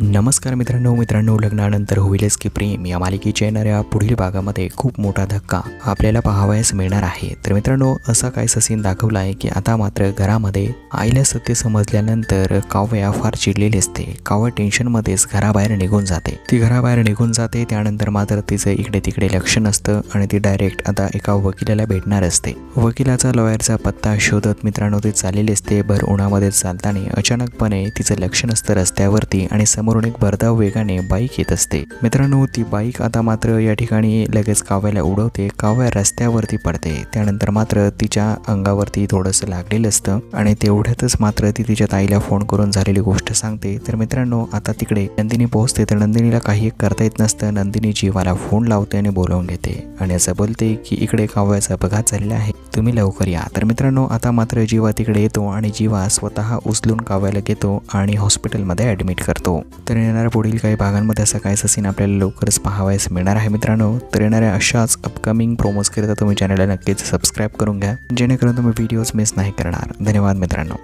नमस्कार मित्रांनो मित्रांनो लग्नानंतर होईलच की प्रेम. या मालिकेच्या येणाऱ्या पुढील भागामध्ये खूप मोठा धक्का आपल्याला पाहावयास मिळणार आहे. तर मित्रांनो असा काहीसा सीन दाखवला आहे की आता मात्र घरामध्ये आईला सत्य समजल्यानंतर काव्या फार चिडलेली असते. काव्या टेन्शनमध्येच घराबाहेर निघून जाते. ती घराबाहेर निघून जाते त्यानंतर मात्र तिचं इकडे तिकडे लक्ष नसतं आणि ती डायरेक्ट आता एका वकिलाला भेटणार असते. वकिलाचा लॉयरचा पत्ता शोधत मित्रांनो ती चाललेली असते भर उन्हामध्ये चालताना. अचानकपणे तिचं लक्ष नसतं रस्त्यावरती आणि समोरून एक भरधाव वेगाने बाईक येत असते. मित्रांनो ती बाईक आता मात्र या ठिकाणी लगेच काव्याला उडवते. काव्या रस्त्यावरती पडते. त्यानंतर मात्र तिच्या अंगावरती थोडंसं लागलेलं असतं आणि एवढ्यातच मात्र ती तिच्या ताईला फोन करून झालेली गोष्ट सांगते. तर मित्रांनो आता तिकडे नंदिनी पोहोचते. तर नंदिनीला काही एक करता येत नसतं. नंदिनी जीवाला फोन लावते आणि बोलावून घेते. आणि असं बोलते की इकडे काव्याचा अपघात झालेला आहे. तुम्ही लवकर या. तर मित्रांनो आता मात्र जीवा तिकडे येतो आणि जीवा स्वतः उचलून काव्याला घेतो आणि हॉस्पिटलमध्ये ॲडमिट करतो. तर येणाऱ्या पुढील काही भागांमध्ये असा काय सीन आपल्याला लवकरच पाहावयास मिळणार आहे मित्रांनो. तर येणाऱ्या अशाच अपकमिंग प्रोमोजकरिता तुम्ही चॅनलला नक्कीच सबस्क्राईब करून घ्या जेणेकरून तुम्ही व्हिडिओज मिस नाही करणार. धन्यवाद मित्रांनो.